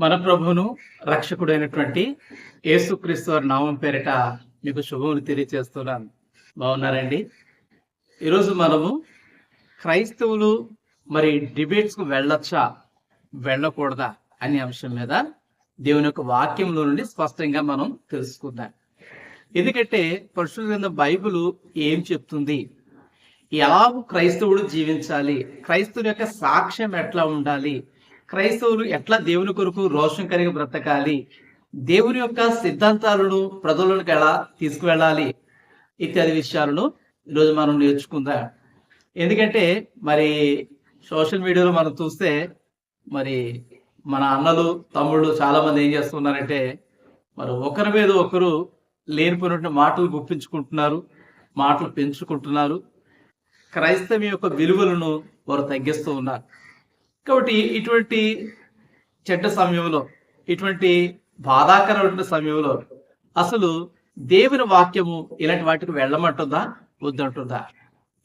మన ప్రభువును రక్షకుడైనటువంటి యేసుక్రీస్తు వారి నామం పేరిట మీకు శుభములు తెలియజేస్తున్నాను బాగున్నారండి? ఈరోజు మనము క్రైస్తవులు మరి డిబేట్స్కు వెళ్ళొచ్చా వెళ్ళకూడదా అనే అంశం మీద దేవుని యొక్క వాక్యంలో నుండి స్పష్టంగా మనం తెలుసుకుందాం. ఎందుకంటే పరిశుద్ధ గ్రంథం బైబిల్ ఏం చెప్తుంది? ఎలా క్రైస్తవుడు జీవించాలి క్రైస్తవుని యొక్క సాక్ష్యం ఎట్లా ఉండాలి క్రైస్తవులు ఎట్లా దేవుని కొరకు రోషం కలిగి బ్రతకాలి? దేవుని యొక్క సిద్ధాంతాలను ప్రజలకు ఎలా తీసుకువెళ్ళాలి? ఇత్యాది విషయాలను ఈరోజు మనం నేర్చుకుందాం. ఎందుకంటే మరి సోషల్ మీడియాలో మనం చూస్తే మరి మన అన్నలు తమ్ముళ్ళు చాలా మంది ఏం చేస్తున్నారంటే మరి ఒకరి మీద ఒకరు లేనిపోయినటువంటి మాటలు గుప్పించుకుంటున్నారు మాటలు పెంచుకుంటున్నారు. క్రైస్తవం యొక్క విలువలను వారు తగ్గిస్తూ ఉన్నారు. కాబట్టి ఇటువంటి చెడ్డ సమయంలో ఇటువంటి బాధాకరమైన సమయంలో అసలు దేవుని వాక్యము ఇలాంటి వాటికి వెళ్ళమంటుందా? వద్దంటుందా?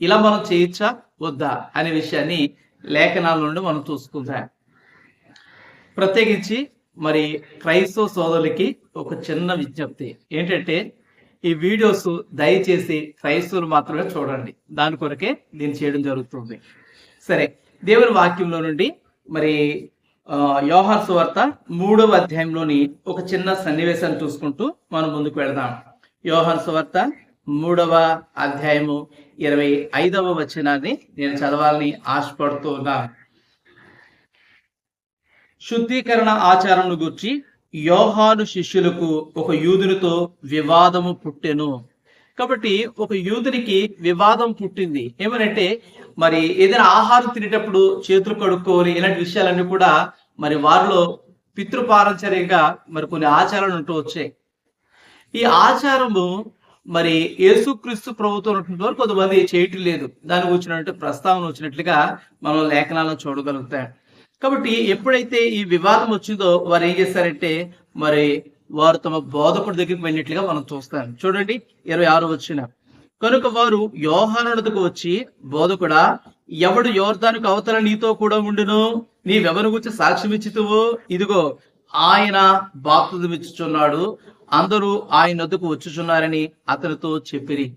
ఇలా మనం చేయొచ్చా? వద్దా? అనే విషయాన్ని లేఖనాల నుండి మనం చూసుకుందాం. ప్రత్యేకించి మరి క్రైస్తవ సోదరులకి ఒక చిన్న విజ్ఞప్తి. ఏంటంటే ఈ వీడియోస్ దయచేసి క్రైస్తవులు మాత్రమే చూడండి. దాని కొరకే దీన్ని చేయడం జరుగుతుంది. సరే దేవుని వాక్యంలో నుండి మరి ఆ, యోహార్ సువార్త మూడవ అధ్యాయంలోని ఒక చిన్న సన్నివేశాన్ని చూసుకుంటూ మనం ముందుకు వెళదాం. యోహాన్ సువార్త మూడవ అధ్యాయము ఇరవై ఐదవ వచనాన్ని నేను చదవాలని ఆశపడుతూ ఉన్నాను. శుద్ధీకరణ ఆచారంను గుర్చి యోహాను శిష్యులకు ఒక యూదునితో వివాదము పుట్టెను. కాబట్టి ఒక యూదునికి వివాదం పుట్టింది. ఏమనంటే మరి ఏదైనా ఆహారం తినేటప్పుడు చేతులు కడుక్కోవాలి ఇలాంటి విషయాలన్నీ కూడా మరి వారిలో పితృపారంచర్యంగా మరి కొన్ని ఆచారాలు ఉంటూ వచ్చాయి. ఈ ఆచారము మరి యేసుక్రీస్తు ప్రభుత్వం ఉన్నటువంటి వరకు కొంతమంది చేయటం లేదు. దానికి వచ్చినట్టు ప్రస్తావన వచ్చినట్లుగా మనం లేఖనాలను చూడగలుగుతాం. కాబట్టి ఎప్పుడైతే ఈ వివాదం వచ్చిందో వారు ఏం చేస్తారంటే మరి వారు తమ బోధకుడి దగ్గరికి వెళ్ళినట్లుగా మనం చూస్తాం. చూడండి ఇరవై ఆరు వచ్చిన. కనుక వారు యోహానుడికి వచ్చి బోధకుడా ఎవడు యోర్దానికి అవతల నీతో కూడా ఉండును? నీవెవరి గురించి సాక్ష్యం ఇచ్చితువో? ఇదిగో ఆయన బాప్తిజం ఇచ్చుచున్నాడు అందరూ ఆయన వద్దకు వచ్చుచున్నారని అతనితో చెప్పిరి.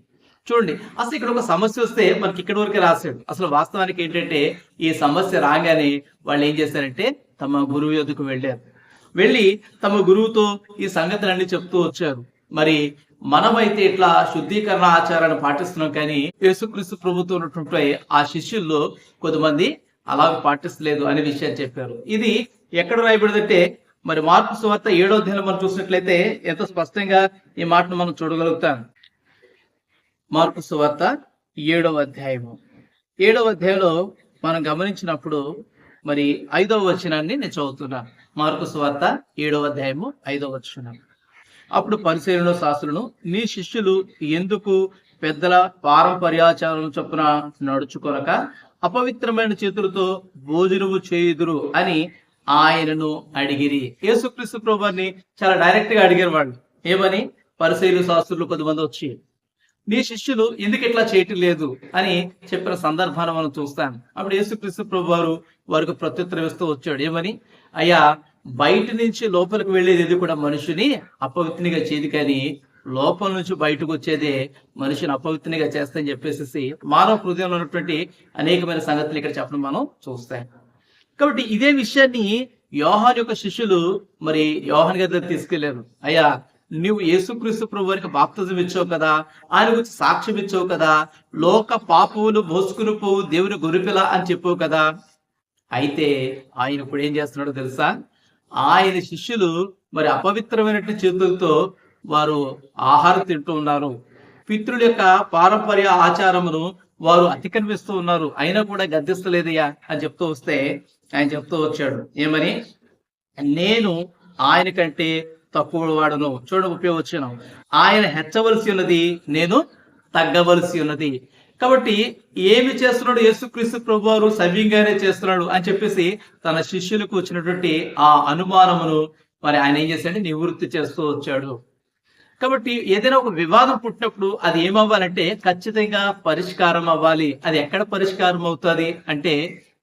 చూడండి అసలు ఇక్కడ ఒక సమస్య వస్తే మనకి ఇక్కడి వరకే రాశాడు. అసలు వాస్తవానికి ఏంటంటే ఈ సమస్య రాగానే వాళ్ళు ఏం చేశారంటే తమ గురువు యొద్దకు వెళ్ళారు. వెళ్ళి తమ గురువుతో ఈ సంగతులన్నీ చెప్తూ వచ్చారు. మరి మనమైతే ఇట్లా శుద్ధీకరణ ఆచారాన్ని పాటిస్తున్నాం కానీ యేసుక్రీస్తు ప్రభుత్వం ఉన్నటువంటి ఆ శిష్యుల్లో కొంతమంది అలాగ పాటిస్తలేదు అనే విషయాన్ని చెప్పారు. ఇది ఎక్కడ రాయబడిందంటే మరి మార్పు సువార్త ఏడో దినం మనం చూసినట్లయితే ఎంతో స్పష్టంగా ఈ మాటను మనం చూడగలుగుతాం. మార్పు సువార్త ఏడవ అధ్యాయము. ఏడవ అధ్యాయంలో మనం గమనించినప్పుడు మరి ఐదవ వచనాన్ని నేను చదువుతున్నాను మార్కు స్వార్త ఏడవ అధ్యాయము ఐదవ వచనం. అప్పుడు పరిశీలన శాస్త్రులను నీ శిష్యులు ఎందుకు పెద్దల పారంపర్యాచారం చొప్పున నడుచుకొనక అపవిత్రమైన చేతులతో భోజనము చేయుదురు అని ఆయనను అడిగిరి. యేసుక్రీస్తు ప్రభుని చాలా డైరెక్ట్గా అడిగారు వాళ్ళు. ఏమని? పరిశీలు శాస్త్రులు కొంతమంది వచ్చి నీ శిష్యులు ఎందుకు ఇట్లా చేయటం లేదు? అని చెప్పిన సందర్భాన్ని మనం చూస్తాం. అప్పుడు యేసుక్రీస్తు ప్రభు వారు వారికి ప్రత్యుత్తరం ఇస్తూ వచ్చాడు. ఏమని? అయ్యా బయట నుంచి లోపలికి వెళ్ళేది ఇది కూడా మనుషుని అపవిత్నిగా చేయదు కానీ లోపల నుంచి బయటకు వచ్చేదే మనిషిని అపవిత్రిగా చేస్తాయని చెప్పేసి మానవ హృదయంలో ఉన్నటువంటి అనేకమైన సంగతులు ఇక్కడ చెప్పడం మనం చూస్తాం. కాబట్టి ఇదే విషయాన్ని యోహాన్ యొక్క శిష్యులు మరి యోహాన్ గారి తీసుకెళ్ళారు. అయ్యా నువ్వు యేసుక్రీస్తు ప్రభు వారికి బాప్తిజం ఇచ్చావు కదా ఆయన గురించి సాక్ష్యం ఇచ్చావు కదా లోక పాపములు మోసుకుని పోవు దేవుని గొరిపిల అని చెప్పావు కదా అయితే ఆయన ఇప్పుడు ఏం చేస్తున్నాడో తెలుసా? ఆయన శిష్యులు మరి అపవిత్రమైనటువంటి చేతులతో వారు ఆహారం తింటూ ఉన్నారు. పితృల యొక్క పారంపర్య ఆచారమును వారు అతిక్రమిస్తూ ఉన్నారు. అయినా కూడా గద్దిస్తలేదయ్యా అని చెప్తూ వస్తే ఆయన చెప్తూ వచ్చాడు. ఏమని? నేను ఆయన కంటే తక్కువ వాడను. చూడ ఉపయోగించాను ఆయన హెచ్చవలసి ఉన్నది నేను తగ్గవలసి ఉన్నది. కాబట్టి ఏమి చేస్తున్నాడు యేసుక్రీస్తు ప్రభు వారు సవ్యంగానే చేస్తున్నాడు అని చెప్పేసి తన శిష్యులకు వచ్చినటువంటి ఆ అనుమానమును మరి ఆయన ఏం చేశాడు నివృత్తి చేస్తూ వచ్చాడు. కాబట్టి ఏదైనా ఒక వివాదం పుట్టినప్పుడు అది ఏమవ్వాలంటే ఖచ్చితంగా పరిష్కారం అవ్వాలి. అది ఎక్కడ పరిష్కారం అవుతుంది అంటే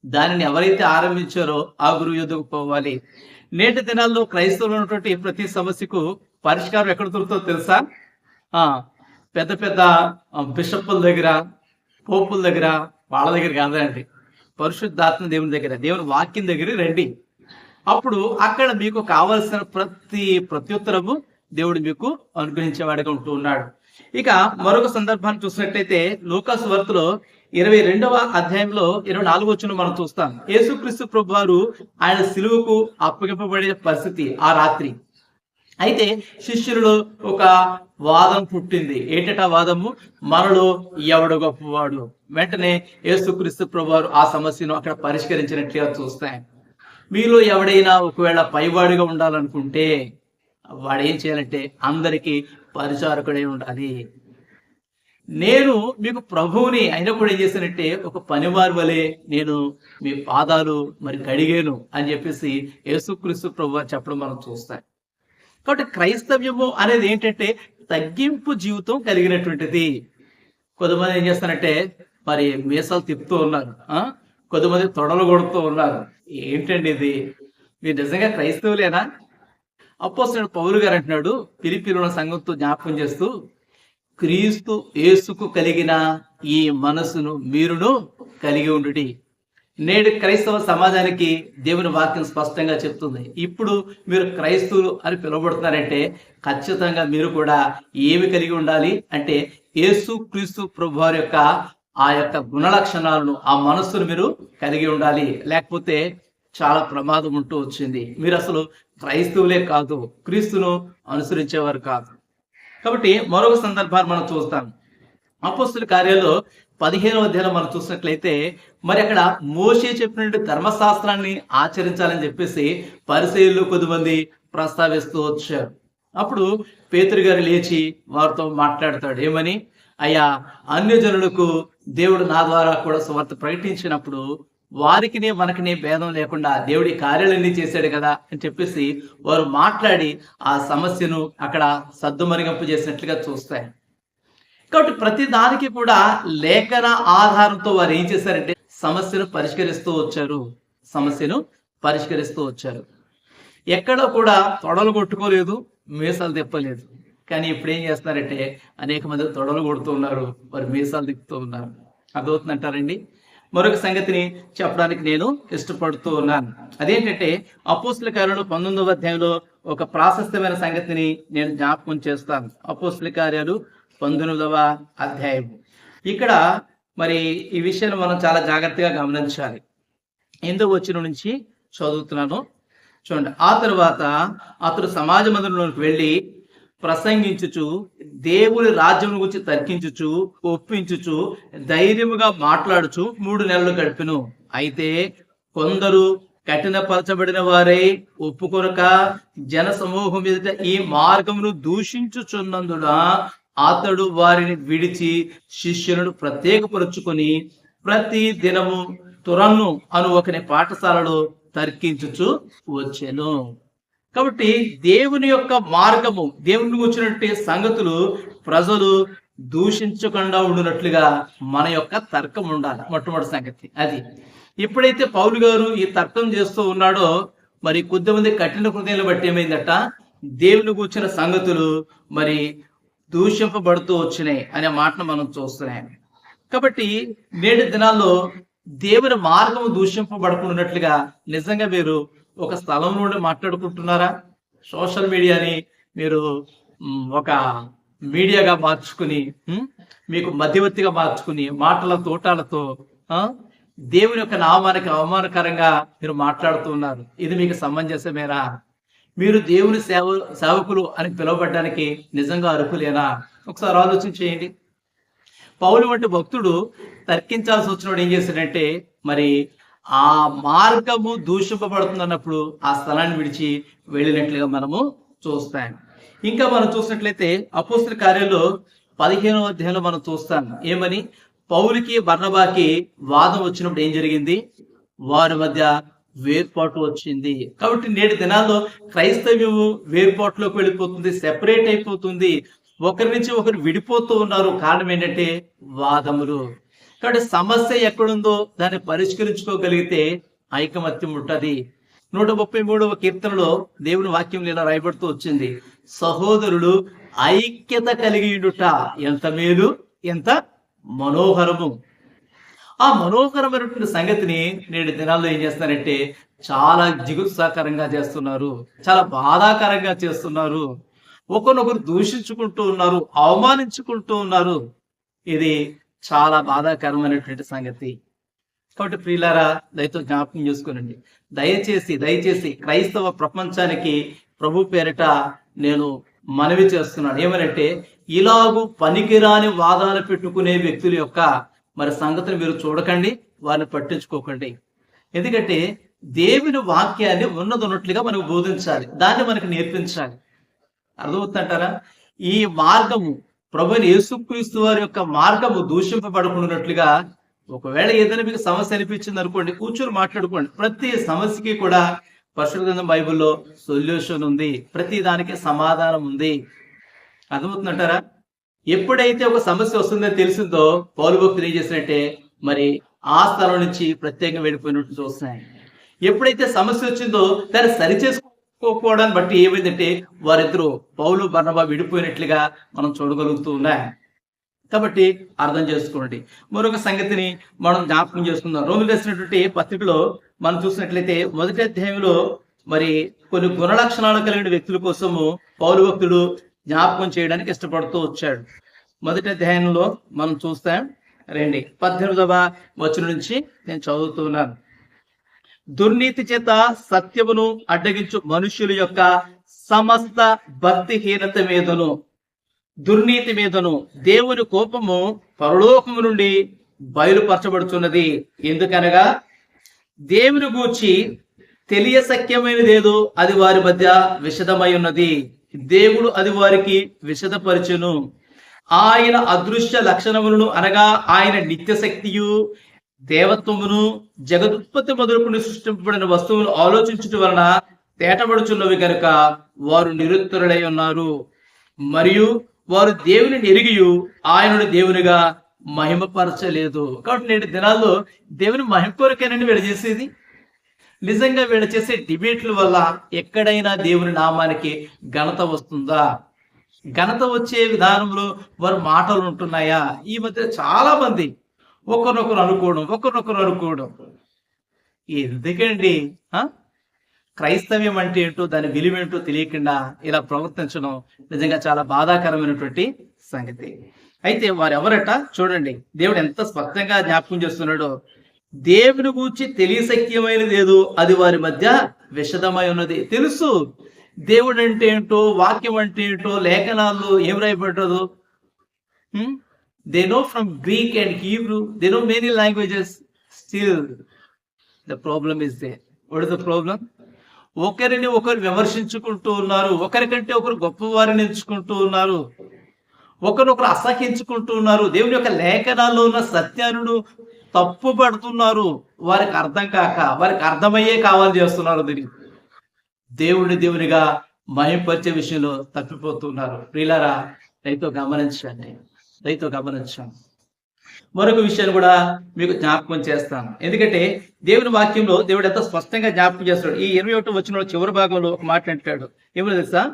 దానిని ఎవరైతే ఆరంభించారో ఆ గురువు యుద్ధకు పోవాలి. నేటి దినాల్లో క్రైస్తవులు ఉన్నటువంటి ప్రతి సమస్యకు పరిష్కారం ఎక్కడ దొరుకుతుందో తెలుసా? ఆ పెద్ద పెద్ద బిషప్పుల దగ్గర పోపుల దగ్గర వాళ్ళ దగ్గర కాదండి. పరిశుద్ధాత్మ దేవుని దగ్గర దేవుని వాక్యం దగ్గర రండి. అప్పుడు అక్కడ మీకు కావలసిన ప్రతి ప్రత్యుత్తరము దేవుడు మీకు అనుగ్రహించేవాడిగా ఉంటూ ఉన్నాడు. ఇక మరొక సందర్భాన్ని చూసినట్టయితే లూకాస్ వార్తలో ఇరవై రెండవ అధ్యాయంలో ఇరవై నాలుగు వచ్చిన మనం చూస్తాం. యేసుక్రీస్తు ప్రభు వారు ఆయన సిలువకు అప్పగింపబడే పరిస్థితి ఆ రాత్రి. అయితే శిష్యులలో ఒక వాదం పుట్టింది. ఏంటట వాదము? మనలో ఎవడు గొప్పవాడు? వెంటనే యేసుక్రీస్తు ప్రభువారు ఆ సమస్యను అక్కడ పరిష్కరించినట్లుగా చూస్తాం మీలో ఎవడైనా ఒకవేళ పైవాడిగా ఉండాలనుకుంటే వాడు ఏం చేయాలంటే అందరికీ పరిచారకుడై ఉండాలి. నేను మీకు ప్రభువుని అయినప్పుడు ఏం చేశానంటే ఒక పనివారి వలె నేను మీ పాదాలు మరి కడిగాను అని చెప్పేసి యేసుక్రీస్తు ప్రభు చెప్పడం మనం చూస్తాం. కాబట్టి క్రైస్తవ్యము అనేది ఏంటంటే తగ్గింపు జీవితం కలిగినటువంటిది. కొంతమంది ఏం చేస్తారంటే మరి మీసాలు తిప్పుతూ ఉన్నారు ఆ? కొంతమంది తొడలు కొడుతూ ఉన్నారు. ఏంటండి ఇది? మీరు నిజంగా క్రైస్తవులేనా? అపోస్తుడు పౌరు గారు అంటున్నాడు పిలిపిలున్న సంఘంతో జ్ఞాపకం చేస్తూ క్రీస్తు యేసుకు కలిగిన ఈ మనసును మీరును కలిగి ఉండుటి నేడు క్రైస్తవ సమాజానికి దేవుని వాక్యం స్పష్టంగా చెప్తుంది. ఇప్పుడు మీరు క్రైస్తవులు అని పిలువబడుతున్నారంటే ఖచ్చితంగా మీరు కూడా ఏమి కలిగి ఉండాలి అంటే యేసు క్రీస్తు ప్రభు వారి యొక్క ఆ యొక్క గుణ లక్షణాలను ఆ మనస్సును మీరు కలిగి ఉండాలి. లేకపోతే చాలా ప్రమాదం ఉంటూ వచ్చింది. మీరు అసలు క్రైస్తవులే కాదు క్రీస్తును అనుసరించేవారు కాదు. కాబట్టి మరొక సందర్భాన్ని మనం చూస్తాం. అపస్తుల కార్యాలు పదిహేనవ అధ్యాయంలో మనం చూసినట్లయితే మరి అక్కడ మోషే చెప్పినట్టు ధర్మశాస్త్రాన్ని ఆచరించాలని చెప్పేసి పరిశీలు కొద్దిమంది ప్రస్తావిస్తూ వచ్చారు. అప్పుడు పేతురు గారు లేచి వారితో మాట్లాడతాడు. ఏమని? అయ్యా అన్యజనులకు దేవుడు నా ద్వారా కూడా సువార్త ప్రకటించినప్పుడు వారికినే మనకినే భేదం లేకుండా దేవుడి కార్యాలన్నీ చేశాడు కదా అని చెప్పేసి వారు మాట్లాడి ఆ సమస్యను అక్కడ సద్దుమరిగంపు చేసినట్లుగా చూస్తాయి. కాబట్టి ప్రతి దానికి కూడా లేఖన ఆధారంతో వారు ఏం చేశారంటే సమస్యను పరిష్కరిస్తూ వచ్చారు. సమస్యను పరిష్కరిస్తూ వచ్చారు. ఎక్కడ కూడా తొడలు కొట్టుకోలేదు మీసాలు తిప్పలేదు. కానీ ఇప్పుడు ఏం చేస్తున్నారంటే అనేక మంది తొడలు కొడుతూ ఉన్నారు వారు మీసాలు తిప్పుతూ ఉన్నారు. అర్థమవుతుందంటారండి? మరొక సంగతిని చెప్పడానికి నేను ఇష్టపడుతూ ఉన్నాను. అదేంటంటే అపోస్తుల కార్యాలు పంతొమ్మిదవ అధ్యాయంలో ఒక ప్రాశస్త్యమైన సంగతిని నేను జ్ఞాపకం చేస్తాను. అపోస్తుల కార్యాలు పంతొమ్మిదవ అధ్యాయం ఇక్కడ మరి ఈ విషయాన్ని మనం చాలా జాగ్రత్తగా గమనించాలి. ఎందుకు వచ్చిన నుంచి చదువుతున్నాను? చూడండి ఆ తరువాత అతడు సమాజ మందిరంలోకి వెళ్ళి ప్రసంగించుచు దేవుని రాజ్యం గురించి తర్కించుచు ఒప్పించుచు ధైర్యముగా మాట్లాడుచు మూడు నెలలు గడిపెను. అయితే కొందరు కఠినపరచబడిన వారే ఒప్పుకొనక జన సమూహం ఎదుట ఈ మార్గమును దూషించుచున్నందున అతడు వారిని విడిచి శిష్యులను ప్రత్యేకపరుచుకొని ప్రతి దినము తురన్ను అను ఒకని పాఠశాలలో తర్కించుచు వచ్చెను. కాబట్టి దేవుని యొక్క మార్గము దేవుని వచ్చినట్టు సంగతులు ప్రజలు దూషించకుండా ఉండినట్లుగా మన యొక్క తర్కం ఉండాలి. మొట్టమొదటి సంగతి అది. ఎప్పుడైతే పౌలు గారు ఈ తర్కం చేస్తూ ఉన్నాడో మరి కొద్దిమంది కఠిన హృదయాలు బట్టి ఏమైందట? దేవుని కూర్చిన సంగతులు మరి దూషింపబడుతూ వచ్చినాయి అనే మాటను మనం చూస్తున్నాం. కాబట్టి నేటి దినాల్లో దేవుని మార్గము దూషింపబడుకున్నట్లుగా నిజంగా మీరు ఒక స్థలం నుండి మాట్లాడుకుంటున్నారా? సోషల్ మీడియాని మీరు ఒక మీడియాగా మార్చుకుని మీకు మధ్యవర్తిగా మార్చుకుని మాటల తోటాలతో దేవుని యొక్క నామానికి అవమానకరంగా మీరు మాట్లాడుతూ ఉన్నారు. ఇది మీకు సమంజసమేనా? మీరు దేవుని సేవ సేవకులు అని పిలువబడ్డానికి నిజంగా అర్హులేనా? ఒకసారి ఆలోచన చేయండి. పౌలు వంటి భక్తుడు తర్కించాల్సి వచ్చినప్పుడు ఏం చేశాడంటే మరి ఆ మార్గము దూషింపబడుతుందన్నప్పుడు ఆ స్థలాన్ని విడిచి వెళ్ళినట్లుగా మనము చూస్తాం. ఇంకా మనం చూసినట్లయితే అపోస్తుల కార్యంలో పదిహేనో అధ్యాయంలో మనం చూస్తాం. ఏమని? పౌలికి బర్ణబాకి వాదం వచ్చినప్పుడు ఏం జరిగింది? వారి మధ్య వేర్పాటు వచ్చింది. కాబట్టి నేటి దినాల్లో క్రైస్తవ్యము వేర్పాటులోకి వెళ్ళిపోతుంది సెపరేట్ అయిపోతుంది. ఒకరి నుంచి ఒకరు విడిపోతూ ఉన్నారు. కారణం ఏంటంటే వాదములు. కాబట్టి సమస్య ఎక్కడుందో దాన్ని పరిష్కరించుకోగలిగితే ఐకమత్యం ఉంటుంది. నూట ముప్పై మూడవ కీర్తనలో దేవుని వాక్యం ఇలా రాయబడుతూ వచ్చింది. సహోదరుడు ఐక్యత కలిగియుట ఎంత మేలు ఎంత మనోహరము. ఆ మనోహరమైనటువంటి సంగతిని నేడు దినాల్లో ఏం చేస్తున్నారంటే చాలా జిగుత్సాకరంగా చేస్తున్నారు చాలా బాధాకరంగా చేస్తున్నారు. ఒకరినొకరు దూషించుకుంటూ ఉన్నారు అవమానించుకుంటూ ఉన్నారు. ఇది చాలా బాధాకరమైనటువంటి సంగతి. కాబట్టి ప్రియులారా దయతో జ్ఞాపకం చేసుకోనండి. దయచేసి దయచేసి క్రైస్తవ ప్రపంచానికి ప్రభు పేరిట నేను మనవి చేస్తున్నాను. ఏమనంటే ఇలాగూ పనికిరాని వాదాలు పెట్టుకునే వ్యక్తుల యొక్క మరి సంగతిని మీరు చూడకండి వారిని పట్టించుకోకండి. ఎందుకంటే దేవుని వాక్యాన్ని ఉన్నదన్నట్లుగా మనకు బోధించాలి దాన్ని మనకు నేర్పించాలి. అర్థమవుతుంటారా ఈ మార్గము ప్రభుని యేసుక్రీస్తు వారి యొక్క మార్గము దూషింపబడుకున్నట్లుగా ఒకవేళ ఏదైనా మీకు సమస్య అనిపించింది అనుకోండి కూర్చొని మాట్లాడుకోండి. ప్రతి సమస్యకి కూడా పరిశుద్ధ బైబిల్లో సొల్యూషన్ ఉంది ప్రతి దానికి సమాధానం ఉంది. అర్థమవుతుందంటారా? ఎప్పుడైతే ఒక సమస్య వస్తుందో తెలిసిందో పౌరు భక్తులు ఏం చేసినట్టే మరి ఆ స్థలం నుంచి ప్రత్యేకంగా వెళ్ళిపోయినట్టు చూస్తున్నాయి. ఎప్పుడైతే సమస్య వచ్చిందో దాన్ని సరిచేసుకోకపోవడాన్ని బట్టి ఏమైందంటే వారిద్దరూ పౌలు బర్ణబా విడిపోయినట్లుగా మనం చూడగలుగుతూ ఉన్నాయి కాబట్టి అర్థం చేసుకోండి. మరొక సంగతిని మనం జ్ఞాపకం చేసుకుందాం. రోమిలు రాసినటువంటి పత్రికలో మనం చూసినట్లయితే మొదటి అధ్యాయంలో మరి కొన్ని గుణ లక్షణాలు కలిగిన వ్యక్తుల కోసము పౌరు భక్తుడు జ్ఞాపకం చేయడానికి ఇష్టపడుతూ వచ్చాడు. మొదటి అధ్యాయంలో మనం చూస్తాం. రండి. పద్దెనిమిదవ వచనం నుంచి నేను చదువుతున్నాను. దుర్నీతి చేత సత్యమును అడ్డగించు మనుష్యుల యొక్క సమస్త భక్తిహీనత మీదను దుర్నీతి మీదను దేవుని కోపము పరలోకము నుండి బయలుపరచబడుతున్నది ఎందుకనగా దేవుని గూర్చి తెలియ సఖ్యమైనదేదో అది వారి మధ్య విషదమై ఉన్నది దేవుడు అది వారికి విషదపరచును ఆయన అదృశ్య లక్షణములను అనగా ఆయన నిత్యశక్తియు దేవత్వమును జగదుత్పత్తి మొదలుకుని సృష్టింపబడిన వస్తువులు ఆలోచించుట వలన తేటబడుచున్నవి కనుక వారు నిరుత్తరులై ఉన్నారు. మరియు వారు దేవుని ఎరిగియు ఆయనను దేవునిగా మహిమపరచలేదు. కాబట్టి నేటి దినాల్లో దేవుని మహిమ కొరకేనండి వీళ్ళు చేసేది నిజంగా వీళ్ళు చేసే డిబేట్ల వల్ల ఎక్కడైనా దేవుని నామానికి ఘనత వస్తుందా? ఘనత వచ్చే విధానంలో వారి మాటలు ఉంటున్నాయా? ఈ మధ్య చాలా మంది ఒకరినొకరు అనుకోవడం ఒకరినొకరు అనుకోవడం. ఎందుకండి? ఆ? క్రైస్తవ్యం అంటే ఏంటో దాని విలువేంటో తెలియకుండా ఇలా ప్రవర్తించడం నిజంగా చాలా బాధాకరమైనటువంటి సంగతి. అయితే వారు ఎవరట చూడండి దేవుడు ఎంత స్పష్టంగా జ్ఞాపకం చేస్తున్నాడో. దేవుని గూర్చి తెలియశక్యమైనది ఏదో అది వారి మధ్య విషదమై ఉన్నది తెలుసు దేవుడు అంటే ఏంటో వాక్యం అంటే ఏంటో లేఖనాల్లో ఏం రాయబడ్డదు? They know from Greek and Hebrew they know many languages still the problem is they what is the problem ఒకరిని ఒకరు విమర్శించుకుంటూ ఉన్నారు. ఒకరికంటే ఒకరు గొప్పవారిని ఎంచుకుంటూ ఉన్నారు. ఒకరినొకరు అసహించుకుంటూ ఉన్నారు. దేవుని యొక్క లేఖనాల్లో ఉన్న సత్యాలను తప్పు పడుతున్నారు. వారికి అర్థం కాక వారికి అర్థమయ్యే కావాలి చేస్తున్నారు దీనికి దేవుడిని దేవునిగా మహింపరిచే విషయంలో తప్పిపోతున్నారు. ప్రియులరా రైతు గమనించండి. రైతు గమనించండి. మరొక విషయాన్ని కూడా మీకు జ్ఞాపకం చేస్తాను. ఎందుకంటే దేవుని వాక్యంలో దేవుడు ఎంత స్పష్టంగా జ్ఞాపకం చేస్తాడు ఈ ఇరవై ఒకటి వచ్చిన చివరి భాగంలో ఒక మాట అంటాడు. ఏమో తెలుసా?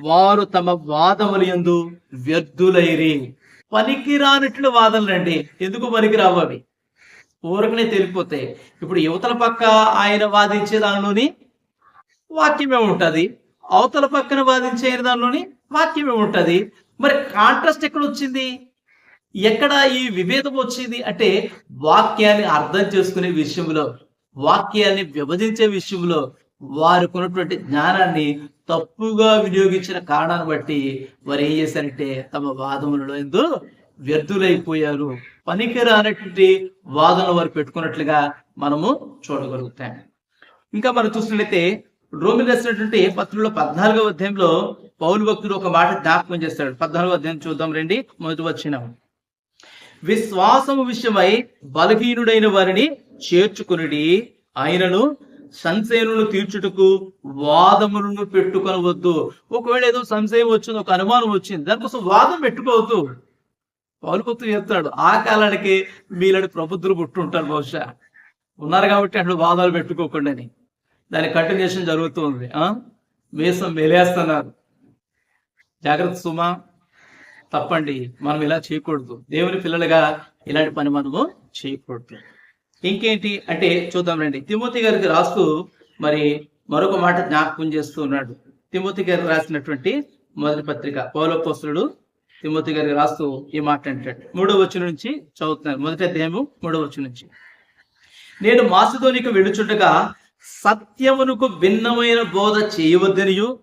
వారు తమ వాదములు ఎందు వ్యర్థులైరి. పనికిరానట్లు వాదనలండి ఎందుకు పనికిరావు అవి? ఊరకనే తేలిపోతాయి. ఇప్పుడు యువతల పక్క ఆయన వాదించే దానిలోని వాక్యమే ఉంటుంది. అవతల పక్కన వాదించే దానిలోని వాక్యమే ఉంటుంది. మరి కాంట్రాస్ట్ ఎక్కడ వచ్చింది? ఎక్కడ ఈ విభేదం వచ్చింది? అంటే వాక్యాన్ని అర్థం చేసుకునే విషయంలో వాక్యాన్ని విభజించే విషయంలో వారికి ఉన్నటువంటి జ్ఞానాన్ని తప్పుగా వినియోగించిన కారణాన్ని బట్టి వారు ఏం చేశారంటే తమ వాదములలో ఎందు వ్యర్థులైపోయారు. పనికిరానటువంటి వాదనలు వారు పెట్టుకున్నట్లుగా మనము చూడగలుగుతాం. ఇంకా మనం చూసినట్లయితే రోమి రాసినటువంటి పత్రికలో పద్నాలుగవ అధ్యాయంలో పౌలు భక్తుడు ఒక మాట జ్ఞాపకం చేస్తాడు. పద్నాలుగవ అధ్యాయం చూద్దాం రండి. మొదటి వచ్చిన విశ్వాసము విషయమై బలహీనుడైన వారిని చేర్చుకునుడి. ఆయనను సంశయములను తీర్చుటకు వాదములను పెట్టుకొనవద్దు. ఒకవేళ ఏదో సంశయం వచ్చింది ఒక అనుమానం వచ్చింది దానికోసం వాదం పెట్టుకోవద్దు. పౌలు చెప్తాడు ఆ కాలానికి మీలాంటి ప్రబుద్ధులు పుట్టుంటారు బహుశా. ఉన్నారు కాబట్టి అక్కడ బాధలు పెట్టుకోకుండా అని. దాని కంటిన్యూషన్ జరుగుతుంది. ఆ? మీసం మెలేస్తున్నారు. జాగ్రత్త సుమా. తప్పండి మనం ఇలా చేయకూడదు. దేవుని పిల్లలుగా ఇలాంటి పని మనము చేయకూడదు. ఇంకేంటి అంటే చూద్దాం రండి. తిమోతి గారికి రాస్తూ మరి మరొక మాట జ్ఞాపకం చేస్తూ ఉన్నాడు. తిమోతి గారికి రాసినటువంటి మొదటి పత్రిక పౌలపోస్తుడు తిమ్మతి గారికి రాస్తూ ఈ మాట అంటాడు. మూడో వచ్చి నుంచి చదువుతున్నాను. మొదటి అధ్యాయము మూడో వచ్చి నుంచి. నేను మాసుతోనికి వెళ్ళుచుండగా సత్యమునకు భిన్నమైన బోధ చేయవద్దనియు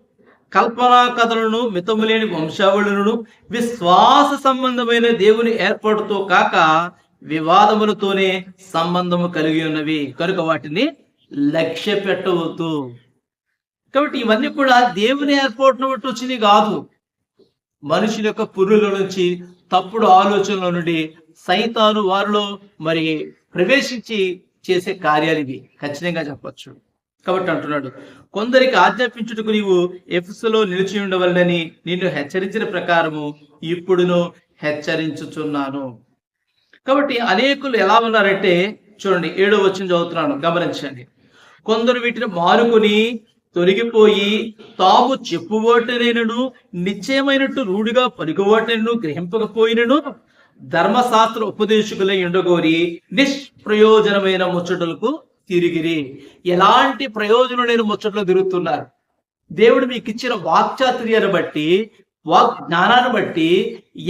కల్పనా కథలను మితములేని వంశావళులను విశ్వాస సంబంధమైన దేవుని ఏర్పాటుతో కాక వివాదములతోనే సంబంధము కలిగి ఉన్నవి. కనుక వాటిని లక్ష్య పెట్టవద్దు కాబట్టి ఇవన్నీ కూడా దేవుని ఏర్పాటును బట్టి వచ్చినవి కాదు. మనుషుల యొక్క పురుల నుంచి తప్పుడు ఆలోచనల నుండి సైతాను వారిలో మరి ప్రవేశించి చేసే కార్యాలు ఇవి. ఖచ్చితంగా చెప్పచ్చు. కాబట్టి అంటున్నాడు కొందరికి ఆజ్ఞాపించుటకు నీవు ఎఫ్సులో నిలిచి ఉండవలనని నిన్ను హెచ్చరించిన ప్రకారము ఇప్పుడును హెచ్చరించుచున్నాను. కాబట్టి అనేకులు ఎలా ఉన్నారంటే చూడండి ఏడో వచ్చిన చదువుతున్నాను గమనించండి. కొందరు వీటిని మారుకొని తొలగిపోయి తాము చెప్పుబోటనైనను నిశ్చయమైనట్టు రూఢిగా పలుకుబోటనను గ్రహింపకపోయినను ధర్మశాస్త్ర ఉపదేశకులై ఉండగోరి నిష్ప్రయోజనమైన ముచ్చటలకు తిరిగిరి. ఎలాంటి ప్రయోజనం లేని ముచ్చట్లు తిరుగుతున్నారు. దేవుడు మీకు ఇచ్చిన వాక్చాతుర్యాన్ని బట్టి వాక్ జ్ఞానాన్ని బట్టి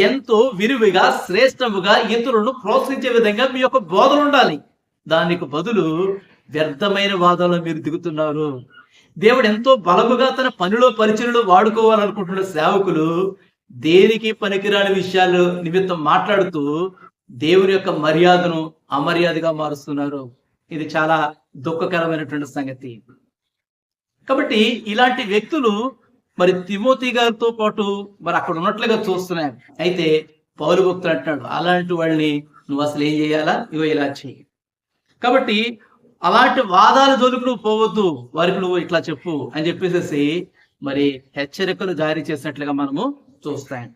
ఎంతో విరివిగా శ్రేష్టముగా ఇతరులను ప్రోత్సహించే విధంగా మీ యొక్క బోధన ఉండాలి దానికి బదులు వ్యర్థమైన వాదనలో మీరు దిగుతున్నారు. దేవుడు ఎంతో బలముగా తన పనిలో పరిచయలో వాడుకోవాలనుకుంటున్న సేవకులు దేనికి పనికిరాని విషయాలు నిమిత్తం మాట్లాడుతూ దేవుని యొక్క మర్యాదను అమర్యాదగా మారుస్తున్నారు. ఇది చాలా దుఃఖకరమైనటువంటి సంగతి. కాబట్టి ఇలాంటి వ్యక్తులు మరి తిమోతి గారితో పాటు మరి అక్కడ ఉన్నట్లుగా చూస్తున్నాయి. అయితే పౌరు భక్తులు అంటున్నాడు అలాంటి వాళ్ళని నువ్వు అసలు ఏం చేయాలా? ఇవో ఇలా చేయి కాబట్టి అలాంటి వాదాల జోలికి నువ్వు పోవద్దు వారికి నువ్వు ఇట్లా చెప్పు అని చెప్పేసేసి మరి హెచ్చరికలు జారీ చేసినట్లుగా మనము చూస్తాం.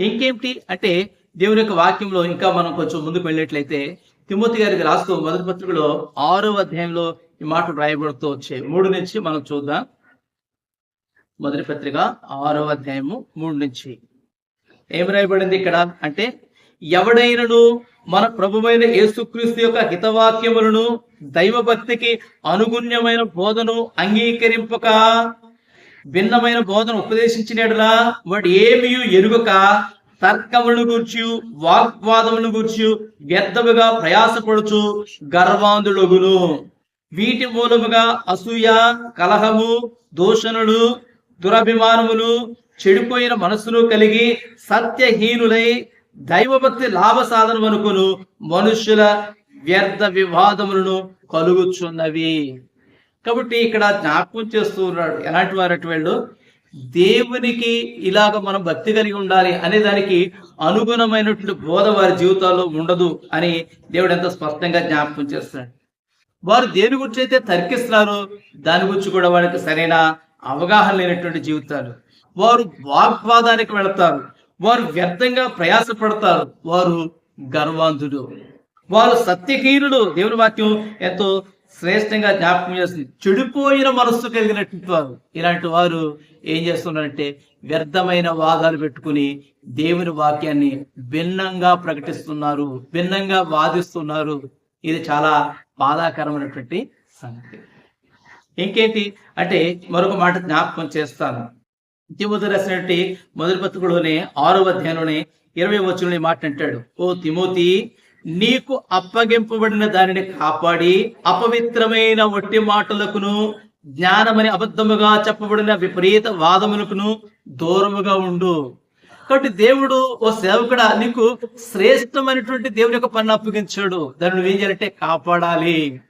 ఇంకేమిటి అంటే దేవుని యొక్క వాక్యంలో ఇంకా మనం కొంచెం ముందుకు వెళ్ళినట్లయితే తిమ్మతి గారికి రాస్తూ మొదటి పత్రికలో ఆరో అధ్యాయంలో ఈ మాటలు రాయబడుతూ వచ్చాయి మూడు నుంచి మనం చూద్దాం. మొదటి పత్రిక ఆరో అధ్యాయము మూడు నుంచి. ఏం రాయబడింది ఇక్కడ? అంటే ఎవడైనను మన ప్రభువైన యేసుక్రీస్తు యొక్క హితవాక్యములను దైవభక్తికి అనుగుణ్యమైన బోధను అంగీకరింపక భిన్నమైన బోధన ఉపదేశించినట్లా వాడు ఏమీ ఎరుగక తర్కములను గూర్చి వాగ్వాదములను గూర్చి వ్యర్థముగా ప్రయాసపడుచు గర్వాంధులగును. వీటి మూలముగా అసూయ కలహము దూషణలు దురభిమానములు చెడిపోయిన మనసును కలిగి సత్యహీనులై దైవభక్తి లాభ సాధనం అనుకును మనుష్యుల వ్యర్థ వివాదములను కలుగుచున్నవి. కాబట్టి ఇక్కడ జ్ఞాపకం చేస్తూ ఉన్నాడు. ఎలాంటి వారటి వాళ్ళు? దేవునికి ఇలాగ మనం భక్తి కలిగి ఉండాలి అనే దానికి అనుగుణమైనటువంటి బోధ వారి జీవితాల్లో ఉండదు అని దేవుడు ఎంత స్పష్టంగా జ్ఞాపకం చేస్తున్నాడు. వారు దేని గురించి అయితే తర్కిస్తున్నారో దాని గురించి కూడా వారికి సరైన అవగాహన లేనటువంటి జీవితాలు. వారు వాగ్వాదానికి వెళతారు. వారు వ్యర్థంగా ప్రయాసపడతారు. వారు గర్వాంధుడు వారు సత్యహీనుడు దేవుని వాక్యం ఎంతో శ్రేష్టంగా జ్ఞాపకం చేస్తుంది. చెడిపోయిన మనస్సు కలిగినటువంటి వారు. ఇలాంటి వారు ఏం చేస్తున్నారంటే వ్యర్థమైన వాదాలు పెట్టుకుని దేవుని వాక్యాన్ని భిన్నంగా ప్రకటిస్తున్నారు. భిన్నంగా వాదిస్తున్నారు. ఇది చాలా బాధాకరమైనటువంటి సంగతి. ఇంకేంటి? అంటే మరొక మాట జ్ఞాపకం చేస్తాను. తిమోతి రాసినటువంటి మొదటి పత్రికలోనే ఆరో అధ్యాయంలోనే ఇరవై వచ్చిన మాట అంటాడు. ఓ తిమోతి నీకు అప్పగింపబడిన దానిని కాపాడి అపవిత్రమైన ఒట్టి మాటలకును జ్ఞానమని అబద్ధముగా చెప్పబడిన విపరీత వాదములకును దూరముగా ఉండు. కాబట్టి దేవుడు ఓ సేవకుడ నీకు శ్రేష్టమైనటువంటి దేవుని యొక్క పని అప్పగించాడు. దాన్ని నువ్వేం చేయాలంటే కాపాడాలి.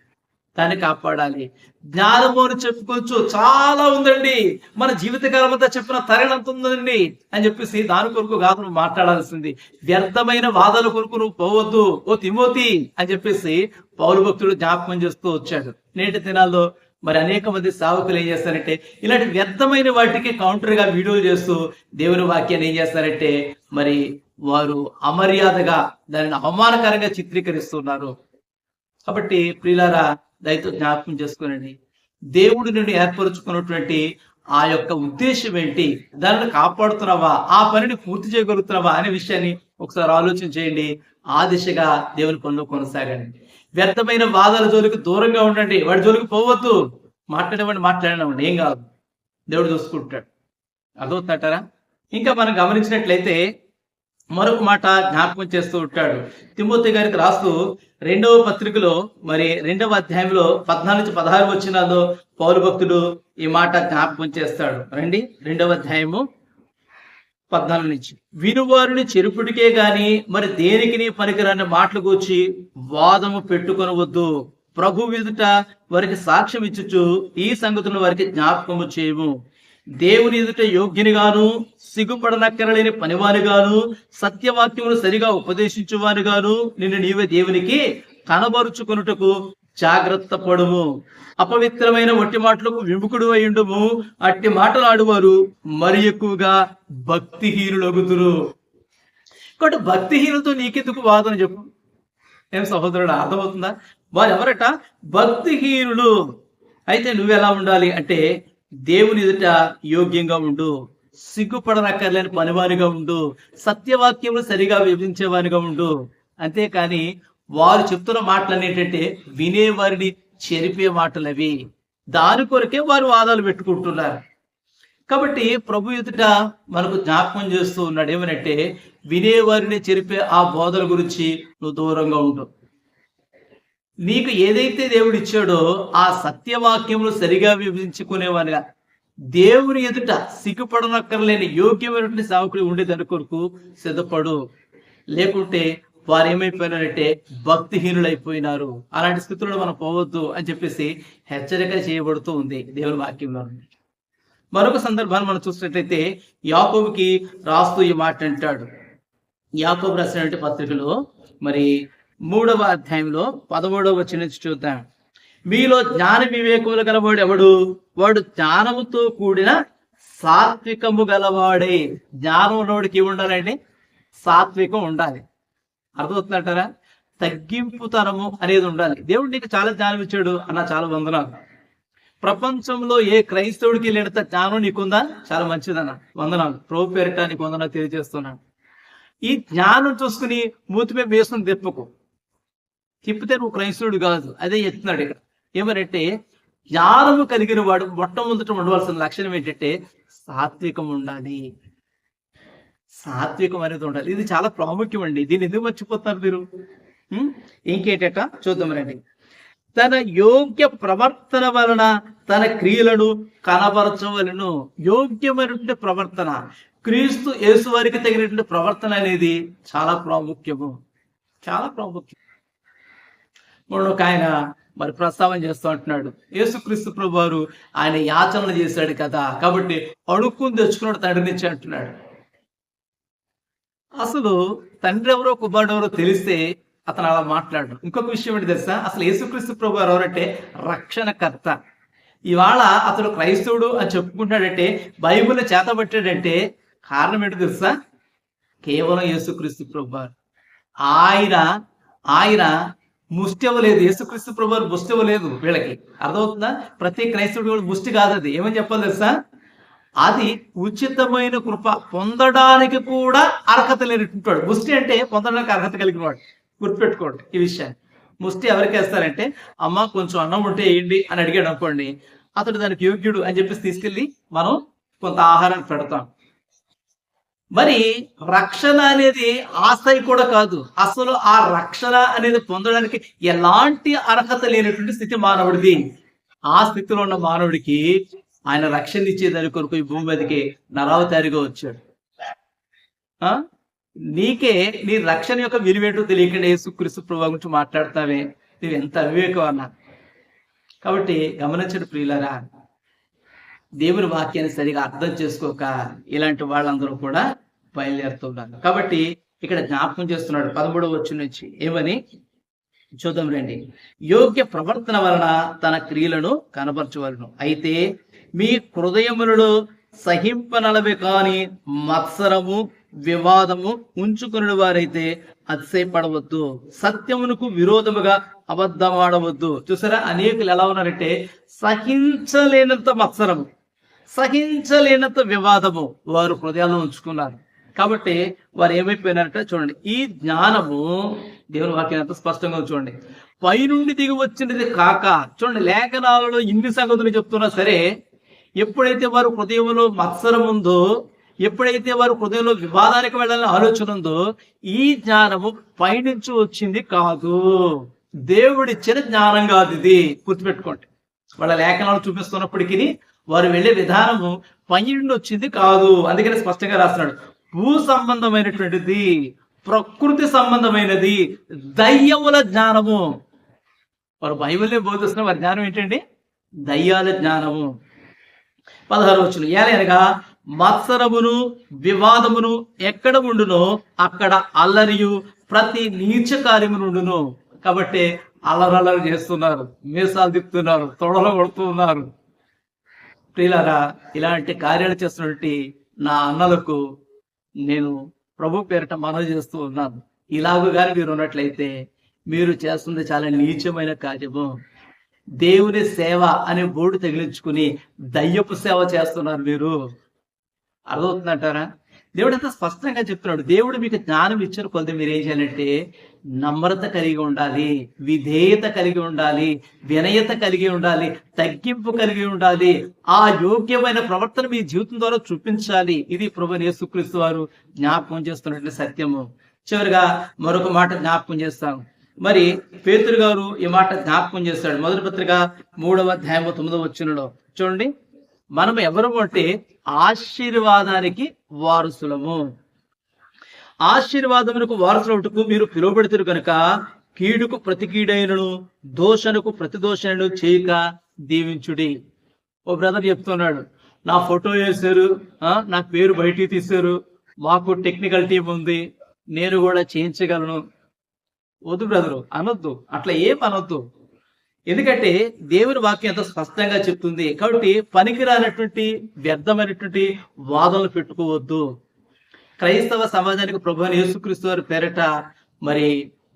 దాన్ని కాపాడాలి. జ్ఞానము అని చెప్పుకోవచ్చు. చాలా ఉందండి. మన జీవితకాలం అంతా చెప్పిన తరణంత ఉందండి అని చెప్పేసి దాని కొరకు కాదు నువ్వు మాట్లాడాల్సింది. వ్యర్థమైన వాదాల కొరకు నువ్వు పోవద్దు. ఓ తిమోతి అని చెప్పేసి పౌరు భక్తుడు జ్ఞాపకం చేస్తూ వచ్చాడు. నేటి దినాల్లో మరి అనేక మంది సావకులు ఏం చేస్తారంటే ఇలాంటి వ్యర్థమైన వాటికి కౌంటర్గా వీడియోలు చేస్తూ దేవుని వాక్యాన్ని ఏం చేస్తారంటే మరి వారు అమర్యాదగా దానిని అవమానకరంగా చిత్రీకరిస్తున్నారు. కాబట్టి ప్రియులారా దయతో జ్ఞాపకం చేసుకోనండి. దేవుడు నిన్ను ఏర్పరచుకున్నటువంటి ఆ యొక్క ఉద్దేశం ఏంటి? దానిని కాపాడుతున్నావా? ఆ పనిని పూర్తి చేయగలుగుతున్నావా? అనే విషయాన్ని ఒకసారి ఆలోచన చేయండి. ఆ దిశగా దేవుని పనులు కొనసాగండి. వ్యర్థమైన వాదాల జోలికి దూరంగా ఉండండి. వాడి జోలికి పోవద్దు. మాట్లాడేవాడిని మాట్లాడినవ్వండి. ఏం కాదు. దేవుడు చూసుకుంటాడు. అదవుతాటారా ఇంకా మనం గమనించినట్లయితే మరొక మాట జ్ఞాపకం చేస్తూ ఉంటాడు. తిమ్మూర్తి గారికి రాస్తూ రెండవ పత్రికలో మరి రెండవ అధ్యాయంలో పద్నాలుగు నుంచి పదహారు వచ్చినాలో పౌరు భక్తుడు ఈ మాట జ్ఞాపకం చేస్తాడు. రండి రెండవ అధ్యాయము పద్నాలుగు నుంచి. వినువారుని చెరుపుడికే గాని మరి దేనికి పనికిరాని మాటలు కూర్చి వాదము పెట్టుకొనవద్దు. ప్రభు ఎదుట వారికి సాక్ష్యం ఇచ్చుచు ఈ సంగతులను వారికి జ్ఞాపకము చేయము. దేవుని ఎదుట యోగ్యునిగాను సిగ్గుపడనక్కరలేని పనివానిగాను సత్యవాక్యమును సరిగా ఉపదేశించువానిగాను నిన్ను నీవే దేవునికి కనబరుచుకొనుటకు జాగ్రత్త పడుము. అపవిత్రమైన ఒట్టి మాటలకు విముఖుడు అయ్యుండము. అట్టి మాటలు ఆడువారు మరి ఎక్కువగా భక్తిహీనులగుతురు కాబట్టి భక్తిహీనులతో నీకెందుకు వాదన చెప్పు. ఏం సహోదరుడు అర్థమవుతుందా? వారు ఎవరట భక్తిహీనులు. అయితే నువ్వెలా ఉండాలి అంటే దేవుని ఎదుట యోగ్యంగా ఉండు సిగ్గుపడనక్కర్లేని పనివానిగా ఉండు సత్యవాక్యములు సరిగా విభజించేవానిగా ఉండు. అంతేకాని వారు చెప్తున్న మాటలు ఏంటంటే వినేవారిని చెరిపే మాటలు అవి దాని కొరకే వారు వాదాలు పెట్టుకుంటున్నారు. కాబట్టి ప్రభు ఎదుట మనకు జ్ఞాపకం చేస్తూ ఉన్నాడు ఏమనంటే వినేవారిని చెరిపే ఆ బోధల గురించి నువ్వు దూరంగా ఉండు. నీకు ఏదైతే దేవుడు ఇచ్చాడో ఆ సత్యవాక్యములు సరిగా విభజించుకునేవారుగా దేవుని ఎదుట సిగ్గుపడనక్కర్లేని యోగ్యమైనటువంటి సేవకులు ఉండేదాని కొరకు సిద్ధపడు. లేకుంటే వారు ఏమైపోయినారంటే భక్తిహీనులైపోయినారు. అలాంటి స్థితిలో మనం పోవద్దు అని చెప్పేసి హెచ్చరిక చేయబడుతూ ఉంది దేవుని వాక్యంలో మరొక సందర్భాన్ని మనం చూసినట్లయితే యాకోబుకి రాస్తూ ఈ మాట అంటాడు యాకోబు రాసినటువంటి పత్రికలో మరి మూడవ అధ్యాయంలో పదమూడవ వచ్చిన నుంచి చూద్దాం. మీలో జ్ఞాన వివేకములు గలవాడు ఎవడు? వాడు జ్ఞానముతో కూడిన సాత్వికము గలవాడే. జ్ఞానమునోడికి ఉండాలండి సాత్వికం ఉండాలి. అర్థమవుతుందంటారా? తగ్గింపుతనము అనేది ఉండాలి. దేవుడు నీకు చాలా జ్ఞానం ఇచ్చాడు అన్న చాలా వందనాలు. ప్రపంచంలో ఏ క్రైస్తవుడికి లేనంత జ్ఞానం నీకుందా? చాలా మంచిదన్న వందనాలు. ప్రభు పేరిట నీకు వందనాలు తెలియజేస్తున్నాను. ఈ జ్ఞానం చూసుకుని మూతిమే వేసుకుని తెప్పుకో తిప్పితే నువ్వు క్రైస్తవుడు కాదు. అదే చెప్తున్నాడు ఇక్కడ. ఏమనంటే జ్ఞానము కలిగిన వాడు మొట్టమొదట ఉండవలసిన లక్షణం ఏంటంటే సాత్వికం ఉండాలి. సాత్వికం అనేది ఉండాలి. ఇది చాలా ప్రాముఖ్యం అండి. దీన్ని ఎందుకు మర్చిపోతున్నారు మీరు? ఉం? ఇంకేంటట? చూద్దాం రండి. తన యోగ్య ప్రవర్తన వలన తన క్రియలను కనబరచవలను. యోగ్యమైనటువంటి ప్రవర్తన. క్రీస్తు యేసు వారికి తగినటువంటి ప్రవర్తన అనేది చాలా ప్రాముఖ్యము. చాలా ప్రాముఖ్యం. ఒక ఆయన మరి ప్రస్తావన చేస్తూ అంటున్నాడు యేసుక్రీస్తు ప్రభు వారు ఆయన యాచనలు చేశాడు కదా కాబట్టి అడుక్కుని తెచ్చుకున్నాడు తండ్రినిచ్చి అంటున్నాడు. అసలు తండ్రి ఎవరో కుమారుడు ఎవరో తెలిస్తే అతను అలా మాట్లాడు ఇంకొక విషయం ఏంటి తెలుసా? అసలు యేసుక్రీస్తు ప్రభు వారు ఎవరంటే రక్షణకర్త. ఇవాళ అతడు క్రైస్తవుడు అని చెప్పుకుంటాడంటే బైబిల్ చేతబట్టాడంటే కారణం ఏంటో తెలుసా? కేవలం యేసుక్రీస్తు ప్రభు వారు ఆయన ఆయన ముష్టి అవ్వలేదు యేసుక్రీస్తు ప్రభువారు ముష్టి అవ్వలేదు వీళ్ళకి. అర్థమవుతుందా? ప్రతి క్రైస్తవుడు కూడా ముష్టి కాదు అది ఏమని చెప్పాలి తెలుసా? అది ఉచితమైన కృప పొందడానికి కూడా అర్హత లేనిటుంటాడు ముష్టి అంటే పొందడానికి అర్హత కలిగిన వాడు. గుర్తుపెట్టుకోండి ఈ విషయాన్ని. ముష్టి ఎవరికి వేస్తారంటే అమ్మ కొంచెం అన్నం ఉంటే వేయండి అని అడిగాడు అనుకోండి. అతడు దానికి యోగ్యుడు అని చెప్పేసి తీసుకెళ్ళి మనం కొంత ఆహారాన్ని పెడతాం. మరి రక్షణ అనేది ఆస్థాయి కూడా కాదు. అసలు ఆ రక్షణ అనేది పొందడానికి ఎలాంటి అర్హత లేనటువంటి స్థితి మానవుడిది. ఆ స్థితిలో ఉన్న మానవుడికి ఆయన రక్షణ ఇచ్చేదాని కొరకు ఈ భూమి మీదకి నరావతారిగా వచ్చాడు. ఆ? నీకే నీ రక్షణ యొక్క విలువేటో తెలియకుండా యేసుక్రీస్తు ప్రభు గురించి మాట్లాడతావే. నువ్వు ఎంత అవివేకం అన్నా. కాబట్టి గమనించడు ప్రియులరా దేవుని వాక్యాన్ని సరిగా అర్థం చేసుకోక ఇలాంటి వాళ్ళందరూ కూడా బయలుదేరుతున్నారు కాబట్టి ఇక్కడ జ్ఞాపకం చేస్తున్నాడు పదమూడవ వచ్చి నుంచి. ఏమని? చూద్దాం రండి. యోగ్య ప్రవర్తన వలన తన క్రియలను కనపరచవలను అయితే మీ హృదయములలో సహింపనలవి కాని మత్సరము వివాదము ఉంచుకుని వారైతే అతిశయపడవద్దు. సత్యమునకు విరోధముగా అబద్ధమాడవద్దు. చూసారా? అనేకులు ఎలా ఉన్నారంటే సహించలేనంత మత్సరము. సహించలేనంత వివాదము వారు హృదయాల్లో ఉంచుకున్నారు. కాబట్టి వారు ఏమైపోయినారంటే చూడండి ఈ జ్ఞానము దేవుని వాక్యం ఎంత స్పష్టంగా చూడండి. పైనుండి దిగి వచ్చినది కాక చూడండి లేఖనాలలో ఇన్ని సంగతులు చెప్తున్నా సరే ఎప్పుడైతే వారు హృదయంలో మత్సరం ఉందో ఎప్పుడైతే వారు హృదయంలో వివాదానికి వెళ్ళాలని ఆలోచన ఉందో ఈ జ్ఞానము పైనుంచి వచ్చింది కాదు. దేవుడిచ్చిన జ్ఞానం కాదు ఇది. గుర్తుపెట్టుకోండి. వాళ్ళ లేఖనాలు చూపిస్తున్నప్పటికీ వారు వెళ్ళే విధానము పైనుండి వచ్చింది కాదు. అందుకని స్పష్టంగా రాస్తున్నాడు. భూ సంబంధమైనటువంటిది ప్రకృతి సంబంధమైనది దయ్యముల జ్ఞానము. వారు బైబిల్ని బోధిస్తున్న వారి జ్ఞానం ఏంటండి? దయ్యాల జ్ఞానము. పదహారు వచ్చిన ఏలనగా మత్సరమును వివాదమును ఎక్కడ ఉండునో అక్కడ అల్లరియు ప్రతి నీచ కార్యము నుండును కాబట్టి అల్లరల్లరి చేస్తున్నారు. మీసాలు తిప్పుతున్నారు. తొడలు కొడుతున్నారు. ప్రియులారా ఇలాంటి కార్యాలు చేస్తున్నటువంటి నా అన్నలకు నేను ప్రభు పేరిట మనవి చేస్తూ ఉన్నాను. ఇలాగుగానే మీరు ఉన్నట్లయితే మీరు చేస్తుంది చాలా నీచమైన కార్యము. దేవుని సేవ అనే బోర్డు తగిలించుకుని దయ్యపు సేవ చేస్తున్నారు మీరు. అర్థమవుతుందంటారా? దేవుడు అంత స్పష్టంగా చెప్తున్నాడు. దేవుడు మీకు జ్ఞానం ఇచ్చిన కొలది మీరు ఏం చేయాలంటే నమ్రత కలిగి ఉండాలి విధేయత కలిగి ఉండాలి వినయత కలిగి ఉండాలి తగ్గింపు కలిగి ఉండాలి ఆ యోగ్యమైన ప్రవర్తన మీ జీవితం ద్వారా చూపించాలి. ఇది ప్రభు యేసుక్రీస్తు వారు జ్ఞాపకం చేస్తున్నటువంటి సత్యము. చివరిగా మరొక మాట జ్ఞాపకం చేస్తాం. మరి పేతురు గారు ఈ మాట జ్ఞాపకం చేస్తాడు మొదటి పత్రిక మూడవ అధ్యాయం తొమ్మిదవ వచ్చినలో చూడండి. మనం ఎవరు అంటే ఆశీర్వాదానికి వారసులము. ఆశీర్వాదమునకు వారసులవుటకు మీరు పిలువబెడతారు కనుక కీడుకు ప్రతి కీడైనను దోషణకు ప్రతి దోషణను చేయక దీవించుడి. ఓ బ్రదర్ చెప్తున్నాడు నా ఫోటో వేశారు నా పేరు బయటికి తీశారు మాకు టెక్నికల్ టీం ఉంది నేను కూడా చేయించగలను. వద్దు బ్రదరు అనొద్దు అట్లా ఏం అనొద్దు. ఎందుకంటే దేవుని వాక్యం ఎంత స్పష్టంగా చెప్తుంది. కాబట్టి పనికిరానటువంటి వ్యర్థమైనటువంటి వాదనలు పెట్టుకోవద్దు. క్రైస్తవ సమాజానికి ప్రభు యేసుక్రీస్తు వారి పేరట మరి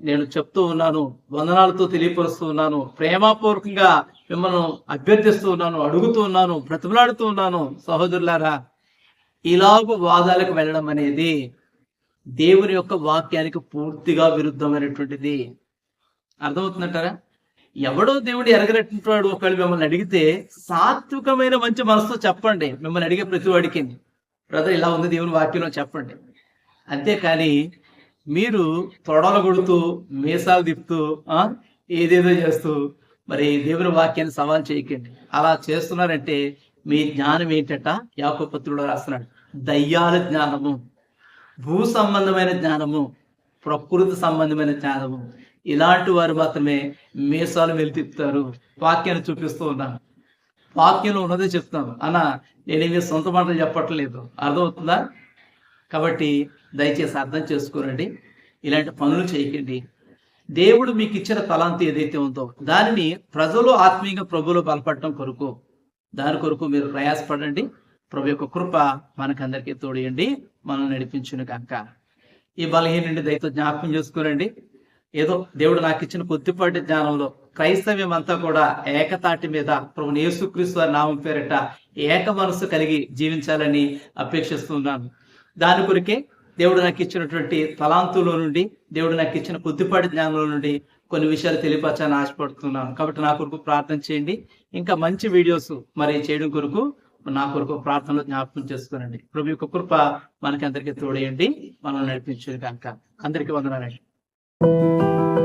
నేను చెప్తూ ఉన్నాను వందనాలతో తెలియపరుస్తూ ఉన్నాను ప్రేమపూర్వకంగా మిమ్మల్ని అభ్యర్థిస్తూ ఉన్నాను అడుగుతూ ఉన్నాను బ్రతిమలాడుతూ ఉన్నాను సహోదరులారా. ఇలాగ వాదాలకు వెళ్ళడం అనేది దేవుని యొక్క వాక్యానికి పూర్తిగా విరుద్ధమైనటువంటిది. అర్థమవుతుందంటారా? ఎవడో దేవుడు ఎరగనటువంటి వాడు ఒకళ్ళు మిమ్మల్ని అడిగితే సాత్వికమైన మంచి మనసుతో చెప్పండి. మిమ్మల్ని అడిగే ప్రతి వాడికి బ్రదర్ ఇలా ఉంది దేవుని వాక్యంలో చెప్పండి. అంతేకాని మీరు తొడలు కొడుతూ మీసాలు తిప్పుతూ ఏదేదో చేస్తూ మరి దేవుని వాక్యాన్ని సవాల్ చేయకండి. అలా చేస్తున్నారంటే మీ జ్ఞానం ఏంటట? యాకపత్రుడు రాస్తున్నాడు. దయ్యాల జ్ఞానము భూ సంబంధమైన జ్ఞానము ప్రకృతి సంబంధమైన జ్ఞానము ఇలాంటి వారు మాత్రమే మీసాలు వెలితిప్పుతారు వాక్యాన్ని చూపిస్తూ ఉన్నాను. వాక్యంలో ఉన్నదే చెప్తాను అన్న నేనేమి సొంత మాటలు చెప్పట్లేదు. అర్థమవుతుందా? కాబట్టి దయచేసి అర్థం చేసుకోరండి ఇలాంటి పనులు చేయకండి. దేవుడు మీకు ఇచ్చిన తలాంతి ఏదైతే ఉందో దానిని ప్రజలు ఆత్మీయంగా ప్రభులు బలపడటం కొరకు దాని కొరకు మీరు ప్రయాసపడండి. ప్రభు యొక్క కృప మనకందరికీ తోడియండి. మనం నడిపించును కనుక ఈ బలహీనండి దయతో జ్ఞాపకం చేసుకోరండి ఏదో దేవుడు నాకు ఇచ్చిన కొద్దిపాటి జ్ఞానంలో క్రైస్తవ్యం అంతా కూడా ఏకతాటి మీద ప్రభు యేసుక్రీస్తు వారి నామం పేరిట ఏక మనసు కలిగి జీవించాలని అపేక్షిస్తున్నాను. దాని కొరికే దేవుడు నాకు ఇచ్చినటువంటి తలాంతులో నుండి దేవుడు నాకు ఇచ్చిన కొద్దిపాటి జ్ఞానంలో నుండి కొన్ని విషయాలు తెలియపరచాలని ఆశపడుతున్నాను. కాబట్టి నా కొరకు ప్రార్థన చేయండి. ఇంకా మంచి వీడియోస్ మరి చేయడం కొరకు నా కొరకు ప్రార్థనలో జ్ఞాపకం చేసుకోనండి. ప్రభు యొక్క కృప మనకి అందరికీ తోడేయండి. మనం నడిపించేది కనుక. అందరికీ వందనాలండి. Música